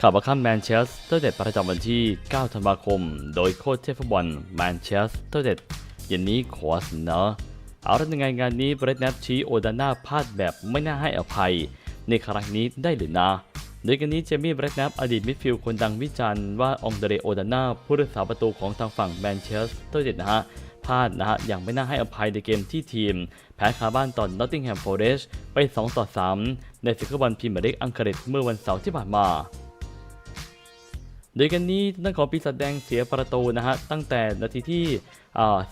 ข่าวประคัมแมนเชสเตอร์เด็ดประจำวันที่ 9 ธันวาคม โดยโค้ชเทฟบอลแมนเชสเตอร์เด็ดเย็นนี้ขอเสนอเอาละยังไงงานนี้เบรดแนปชี้โอดาน่าพลาดแบบไม่น่าให้อภัย ในครั้งนี้ได้หรือนะโดยกันนี้เจมี่แบรดแนปอดีตมิดฟิลด์คนดังวิจารณ์ว่าองเดเรโอดาน่าผู้รักษาประตูของทางฝั่งแมนเชสเตอร์เด็ดนะฮะพลาดนะฮะอย่างไม่น่าให้อภัยในเกมที่ทีม แพ้คาบ้านตอนนอตติงแฮมฟอร์เรสไป 2 ต่อ 3 ในศึกฟุตบอลพรีเมียร์ลีกอังกฤษเมื่อวันเสาร์ที่ผ่านมา โดยกันนี้ทางด้านของปีศาจแดงเสียประตูนะฮะตั้งแต่นาทีที่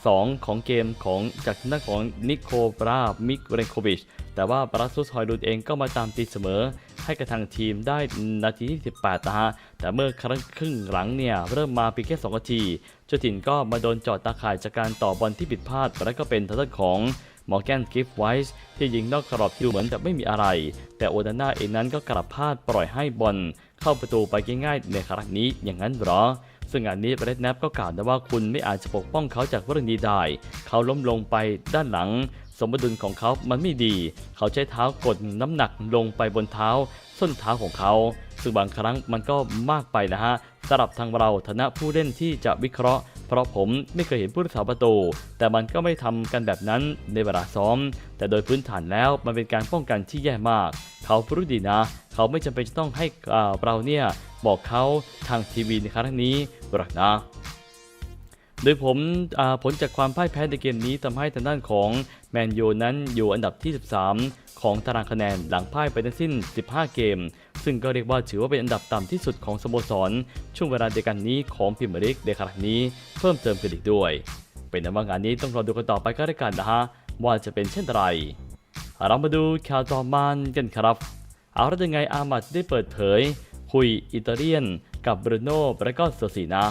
สองของเกมของจากทางด้านของนิโคปรามิกเรนโควิชแต่ว่าบราซุสฮอยลูนเองก็มาตามตีเสมอ ให้กับทางทีมได้นาทีที่ 18นะฮะแต่เมื่อครั้งครึ่งหลังเนี่ยเริ่มมาเพียงแค่2นาทีเจ้าถิ่นก็มาโดนจอดตาข่ายจากการต่อบอลที่ผิดพลาด และก็เป็นทางด้านของมอร์แกนกิฟไวส์ที่ยิงนอกกรอบที่ดูเหมือนจะไม่มีอะไร แต่โอดาน่าเองนั้นก็กลับพลาดปล่อยให้บอล เข้าประตูไปง่ายๆในครั้งนี้อย่างนั้นหรอ ซึ่งอันนี้เรดแนปก็กล่าวนะว่าคุณไม่อาจจะปกป้องเขาจากเรื่องนี้ได้ เขาล้มลงไปด้านหลัง สมดุลของเขามันไม่ดี เขาใช้เท้ากดน้ำหนักลงไปบนเท้า ส้นเท้าของเขา ซึ่งบางครั้งมันก็มากไปนะฮะสำหรับทางเราฐานะผู้เล่นที่จะวิเคราะห์ เพราะผมไม่เคยเห็นผู้รักษาประตู แต่มันก็ไม่ทำกันแบบนั้นในเวลาซ้อม แต่โดยพื้นฐานแล้วมันเป็นการป้องกันที่แย่มาก เขารู้ดีนะ เขาไม่จำเป็นจะต้องให้เราเนี่ยบอกเขาทางทีวีในครั้งนี้หรอกนะโดยผมผลจากความพ่ายแพ้ในเกมนี้ทำให้ทางด้านของแมนยูนั้นอยู่อันดับที่ 13 ของตารางคะแนนหลังพ่ายไปทั้งสิ้น 15 เกม ซึ่งก็เรียกว่าถือว่าเป็นอันดับต่ำที่สุดของสโมสร ช่วงเวลาเดียวกันนี้ของพรีเมียร์ลีกในครั้งนี้เพิ่มเติมขึ้นอีกด้วย เป็นนั้นว่างานนี้ต้องรอดูกันต่อไปก็ได้กันนะฮะว่าจะเป็นเช่นไรเรามาดูข่าวต่อมากันครับ เอาแล้วยังไงอามัดได้เปิดเผย คุยอิตาเลียน กับบรูโน่และก็เซอร์ซีนา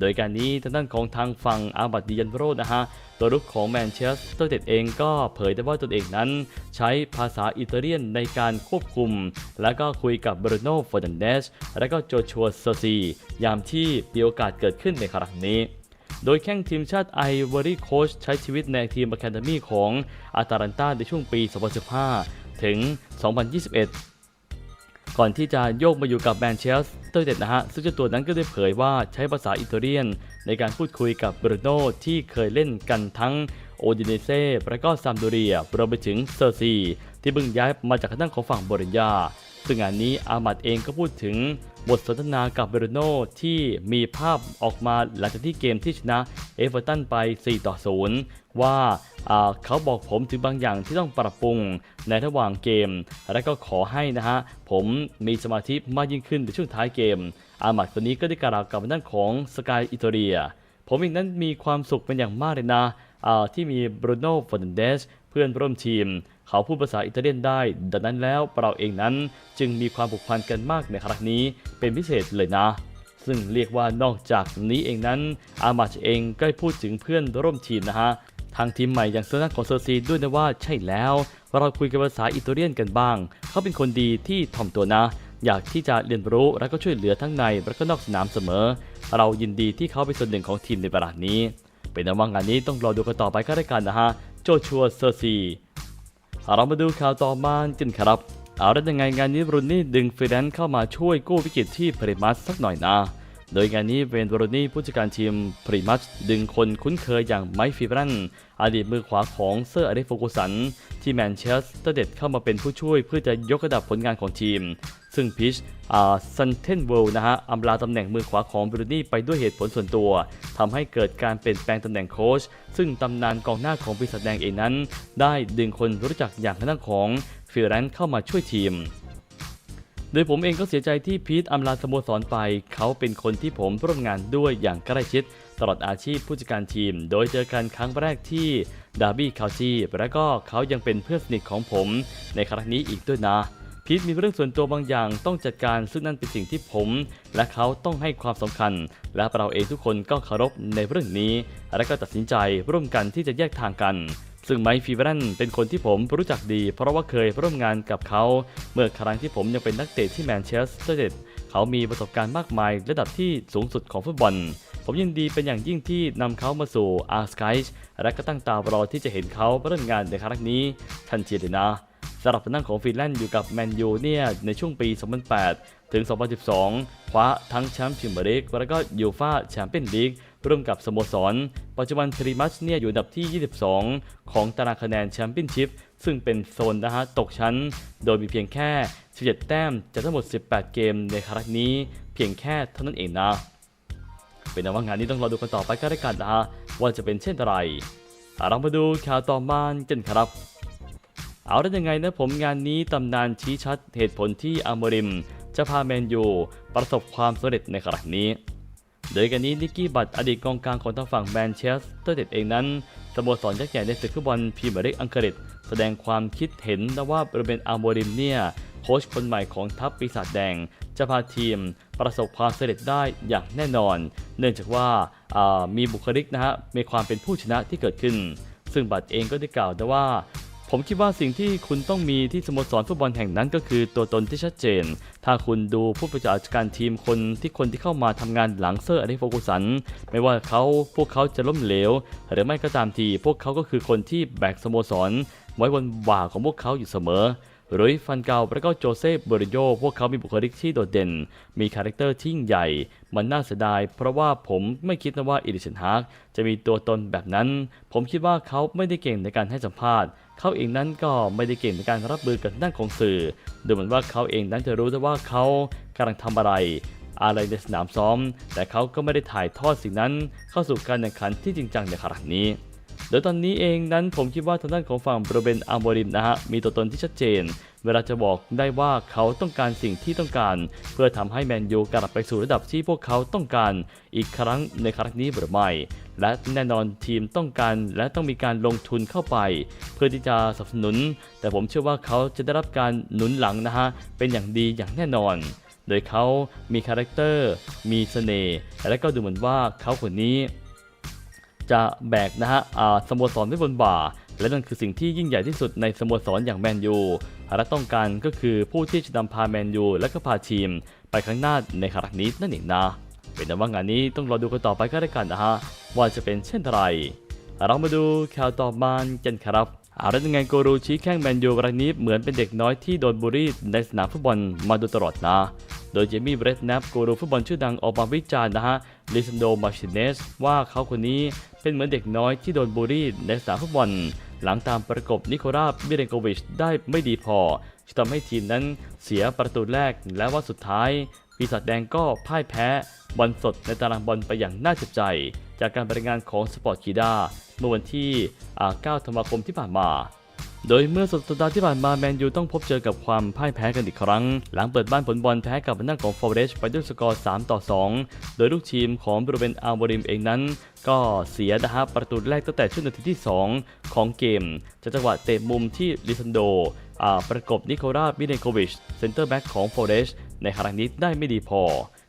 โดยการนี้ทางด้านของทางฝั่งอาบัดดิยันโรนะฮะตัวรุกของแมนเชสเตอร์เด็ดเองก็เผยได้ว่าตนเองนั้น ใช้ภาษาอิตาเลียนในการควบคุม และก็คุยกับบรูโน่ฟอร์นันเดสและก็โจชัวซซียามที่มีโอกาสเกิดขึ้นในครั้งนี้โดยแข้งทีมชาติไอวอรี่โคชใช้ชีวิตในทีมอะคาเดมี่ของอาตาลันตาในช่วงปี 2015 ถึง 2021 ก่อนที่จะโยกมาอยู่กับแมนเชสเต อร์เด็ดนะฮะ ซึ่งเจ้าตัวนั้นก็ได้เผยว่าใช้ภาษาอิตาเลียน ในการพูดคุยกับบรูโน่ที่เคยเล่นกันทั้งโอดิเนเซ่และก็ซัมโดเรียรวมไปถึงเซอร์ซีที่เพิ่งย้ายมาจากทางด้นของฝั่งบริญญาซึ่งงานนี้อามัดเองก็พูดถึง บทสนทนากับเบรโน่ที่มีภาพออกมาหลังจากที่เกมที่ชนะเอเวอร์ตันไป 4 ต่อ 0 ว่าเขาบอกผมถึงบางอย่างที่ต้องปรับปรุงในระหว่างเกม และก็ขอให้นะฮะ ผมมีสมาธิมากยิ่งขึ้นในช่วงท้ายเกม อามัดคนนี้ก็ได้กล่าวกับด้านของสกายอิตาเลีย ผมเองนั้นมีความสุขเป็นอย่างมากเลยนะที่มีบรูโน่ฟอร์นเดสเพื่อนร่วมทีม เขาพูดภาษาอิตาเลียนได้ ดังนั้นแล้วเราเองนั้นจึงมีความผูกพันกันมากในครั้งนี้เป็นพิเศษเลยนะ ซึ่งเรียกว่านอกจากนี้เองนั้น อามาชเองก็พูดถึงเพื่อนร่วมทีมนะฮะทางทีมใหม่อย่างเซอร์นันของเซอร์ซีด้วยนะว่าใช่แล้ว เราคุยกันภาษาอิตาเลียนกันบ้าง เขาเป็นคนดีที่ถ่อมตัวนะ อยากที่จะเรียนรู้และก็ช่วยเหลือทั้งในและก็นอกสนามเสมอ เรายินดีที่เขาเป็นส่วนหนึ่งของทีมในเวลานี้ เป็นนว่างานนี้ต้องรอดูกันต่อไปก็ได้กันนะฮะ โจชัวเซอร์ซี เรามาดูข่าวต่อมากันครับ เอาแล้วยังไงงานนี้รุนนี่ดึงฟรีแลนซ์เข้ามาช่วยกู้วิกฤตที่พริมัสสักหน่อยนะ โดยงานนี้เวนบรูนี่ผู้จัดการทีมพริมัสดึงคนคุ้นเคยอย่างไมค์ฟิบรันอดีตมือขวาของเซอร์อเล็กโฟกุสัน ที่แมนเชสเตอร์เด็ดเข้ามาเป็นผู้ช่วยเพื่อจะยกระดับผลงานของทีม ซึ่งพิชอาซันเทนเวลนะฮะอำลาตำแหน่งมือขวาของบรูนี่ไปด้วยเหตุผลส่วนตัวทำให้เกิดการเปลี่ยนแปลงตำแหน่งโค้ชซึ่งตำนานกองหน้าของปีศาจแดงเองนั้น ได้ดึงคนรู้จักอย่างทางด้านของฟิลแลนเข้ามาช่วยทีม โดยผมเองก็เสียใจที่พีทอำลาสโมสรไป เขาเป็นคนที่ผมร่วมงานด้วยอย่างใกล้ชิด ตลอดอาชีพผู้จัดการทีม โดยเจอกันครั้งแรกที่ดาร์บี้คาวซีและก็เขายังเป็นเพื่อนสนิทของผม ในครั้งนี้อีกด้วยนะพีทมีเรื่องส่วนตัวบางอย่างต้องจัดการซึ่งนั่นเป็นสิ่งที่ผม และเขาต้องให้ความสำคัญ และเราเองทุกคนก็เคารพในเรื่องนี้ และก็ตัดสินใจร่วมกันที่จะแยกทางกัน ซึ่งไมค์ฟีเวรันเป็นคนที่ผมรู้จักดี เพราะว่าเคยร่วมงานกับเขา เมื่อครั้งที่ผมยังเป็นนักเตะที่แมนเชสเตอร์เดเขามีประสบการณ์มากมายระดับที่สูงสุดของฟุตบอล ผมยินดีเป็นอย่างยิ่งที่นำเขามาสู่อาร์สไกส์และก็ตั้งตารอที่จะเห็นเขาเริ่มงานในครั้งนี้ทันทีเลยนะสำหรับทางของฟินแลนด์อยู่กับแมนยูเนี่ยในช่วงปี 2008 ถึง 2012 คว้าทั้งแชมป์พรีเมียร์ลีกแล้วก็ยูฟ่าแชมเปี้ยนลีก ร่วมกับสโมสร ปัจจุบันพรีมัชเนี่ยอยู่อันดับที่ 22 ของตารางคะแนนแชมเปี้ยนชิพซึ่งเป็นโซนนะฮะตกชั้น โดยมีเพียงแค่ 17 แต้มจากทั้งหมด 18 เกมในครั้งนี้ เพียงแค่เท่านั้นเองนะ เป็นว่างานนี้ต้องรอดูกันต่อไปก็ได้กันนะฮะว่าจะเป็นเช่นไรเรามาดูข่าวต่อมากันครับเอาได้ยังไงนะผมงานนี้ตำนานชี้ชัดเหตุผลที่อามริม จะพาแมนยูประสบความสำเร็จในครั้งนี้ โดยกันนี้นิกกี้บัตอดีตกองกลางของทางฝั่งแมนเชสเตอร์เด็ดเองนั้นสโมสรยักษ์ใหญ่ในศึกฟุตบอลพรีเมียร์ลีกอังกฤษ แสดงความคิดเห็นนะว่าบริเวณอาร์โมริมเนี่ยโค้ชคนใหม่ของทัพปีศาจแดง จะพาทีมประสบความสำเร็จได้อย่างแน่นอน เนื่องจากว่าามีบุคลิกนะฮะมีความเป็นผู้ชนะที่เกิดขึ้น ซึ่งบัตเองก็ได้กล่าวนะว่า ผมคิดว่าสิ่งที่คุณต้องมีที่สโมสรฟุตบอลแห่งนั้นก็คือตัวตนที่ชัดเจน ถ้าคุณดูผู้ประจาการทีมคนที่คนที่เข้ามาทำงานหลังเซอร์อเล็กโฟกุสัน ไม่ว่าเขาพวกเขาจะล้มเหลว หรือไม่ก็ตามที พวกเขาก็คือคนที่แบกสโมสร ไว้บนบ่าของพวกเขาอยู่เสมอ รุยฟันเกาและก็โจเซฟเบริโยพวกเขามีบุคลิกที่โดดเด่น มีคาแรคเตอร์ที่ยิ่งใหญ่ มันน่าเสียดาย เพราะว่าผมไม่คิดนะว่าอิริชันฮาร์กจะมีตัวตนแบบนั้น ผมคิดว่าเขาไม่ได้เก่งในการให้สัมภาษณ์ เขาเองนั้นก็ไม่ได้เก่งในการรับมือกับด้านของสื่อ ดูเหมือนว่าเขาเองนั้นจะรู้แต่ว่าเขากำลังทำอะไรอะไรในสนามซ้อม แต่เขาก็ไม่ได้ถ่ายทอดสิ่งนั้นเข้าสู่การแข่งขันที่จริงจังในครั้งนี้ โดยตอนนี้เองนั้นผมคิดว่าทางด้านของฝั่งโรเบนอาร์โมริมนะฮะมีตัวตนที่ชัดเจน เวลาจะบอกได้ว่าเขาต้องการสิ่งที่ต้องการ เพื่อทำให้แมนยูกลับไปสู่ระดับที่พวกเขาต้องการอีกครั้งในครั้งนี้หรือไม่และแน่นอนทีมต้องการและต้องมีการลงทุนเข้าไป เพื่อที่จะสนับสนุน แต่ผมเชื่อว่าเขาจะได้รับการหนุนหลังนะฮะเป็นอย่างดีอย่างแน่นอนโดยเขามีคาแรคเตอร์ มีเสน่ห์ และก็ดูเหมือนว่าเขาคนนี้ จะแบกนะฮะสโมสรไว้บนบ่า และนั่นคือสิ่งที่ยิ่งใหญ่ที่สุดในสโมสรอย่างแมนยูและต้องการก็คือผู้ที่จะนำพาแมนยูและก็พาทีม ไปข้างหน้าในครั้งนี้นั่นเองนะ เป็นแต่ว่างานนี้ต้องรอดูกันต่อไปก็ได้กันนะฮะว่าจะเป็นเช่นไร เรามาดูข่าวต่อมากันครับอาแล้วยังไงโกรูชี้แข้งแมนยูรายนี้เหมือนเป็นเด็กน้อยที่โดนบูลลี่ในสนามฟุตบอลมาโดยตลอดนะ โดยเจมี่เบรดแนปโกรูฟุตบอลชื่อดังออกมาวิจารณ์นะฮะลิซันโดมาชิเนสว่าเขาคนนี้เป็นเหมือนเด็กน้อยที่โดนบูลลี่ในสนามฟุตบอลหลังตามประกบนิโคลาบิเรนโกวิชได้ไม่ดีพอที่ทำให้ทีมนั้นเสียประตูแรกและว่าสุดท้ายปีศาจแดงก็พ่ายแพ้บอลสดในตารางบอลไปอย่างน่าเจ็บใจ จากการบริงานของสปอร์ตคีดาเมื่อวันที่ 9 ธันวาคมที่ผ่านมา โดยเมื่อสุดสัปดาห์ที่ผ่านมาแมนยูต้องพบเจอกับความพ่ายแพ้กันอีกครั้ง หลังเปิดบ้านผลบอลแพ้กับหน้าของฟอร์เรสไปด้วยสกอร์ 3 ต่อ 2 โดยลูกทีมของบริเวณอาร์บริมเองนั้น ก็เสียนะฮะประตูแรกตั้งแต่ช่วงนาทีที่ 2 ของเกมจากจังหวะเตะมุมที่ลิซันโดอ่าประกบนิโคลาบิเดนโควิชเซนเตอร์แบ็กของฟอร์เรสในครั้งนี้ได้ไม่ดีพอ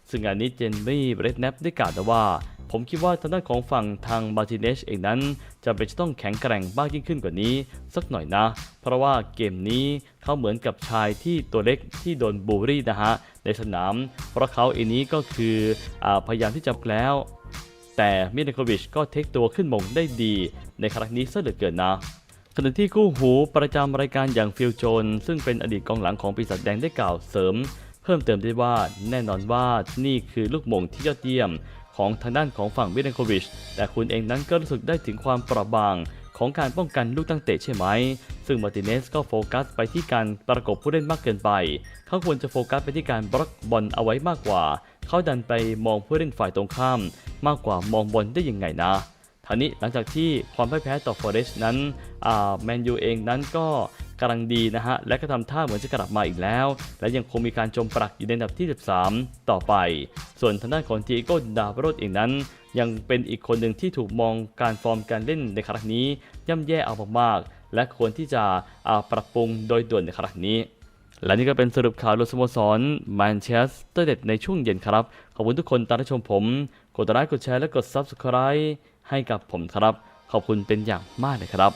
ซึ่งงานนี้เจนมี่เรดแนปได้กล่าวว่า ผมคิดว่าทางด้านของฝั่งทางมาร์ติเนสเองนั้นจำเป็นจะต้องแข็งแกร่งมากยิ่งขึ้นกว่านี้ สักหน่อยนะ เพราะว่าเกมนี้เขาเหมือนกับชายที่ตัวเล็กที่โดนบูลลี่นะฮะในสนาม เพราะเขาเองนี้ก็คืออพยายามที่จะแล้ว แต่มิเลโควิชก็เทคตัวขึ้นมงได้ดีในครั้งนี้ซะเหลือเกินนะขณะที่คู่หูประจำรายการอย่างฟิลโจน ซึ่งเป็นอดีตกองหลังของปีศาจแดงได้กล่าวเสริม เพิ่มเติมได้ว่าแน่นอนว่านี่คือลูกมงที่ยอดเยี่ยม ของทางด้านของฝั่งวิเดนโควิช แต่คุณเองนั้นก็รู้สึกได้ถึงความเปราะบางของการป้องกันลูกตั้งเตะใช่ไหม ซึ่งมาติเนสก็โฟกัสไปที่การประกบผู้เล่นมากเกินไป เขาควรจะโฟกัสไปที่การบล็อกบอลเอาไว้มากกว่า เขาดันไปมองผู้เล่นฝ่ายตรงข้าม มากกว่ามองบอลได้ยังไงนะท่านี้หลังจากที่ความพ่ายแพ้ต่อฟอเรสต์นั้นแมนยูเองนั้นก็ กำลังดีนะฮะ และก็ทำท่าเหมือนจะกลับมาอีกแล้ว และยังคงมีการจมปลักอยู่ในอันดับที่ 13 ต่อไป ส่วนทางด้านของทีโก้ดาวโรดเองนั้น ยังเป็นอีกคนหนึ่งที่ถูกมองการฟอร์มการเล่นในครั้งนี้ ย่ำแย่เอามากๆและควรที่จะอาปรับปรุงโดยด่วนในครั้งนี้และนี่ก็เป็นสรุปข่าวรถสโมสรแมนเชสเตอร์เด็ดในช่วงเย็นครับ ขอบคุณทุกคนตามที่ชมผม กดไลค์กดแชร์และกด Subscribe ให้กับผมครับ ขอบคุณเป็นอย่างมากเลยครับ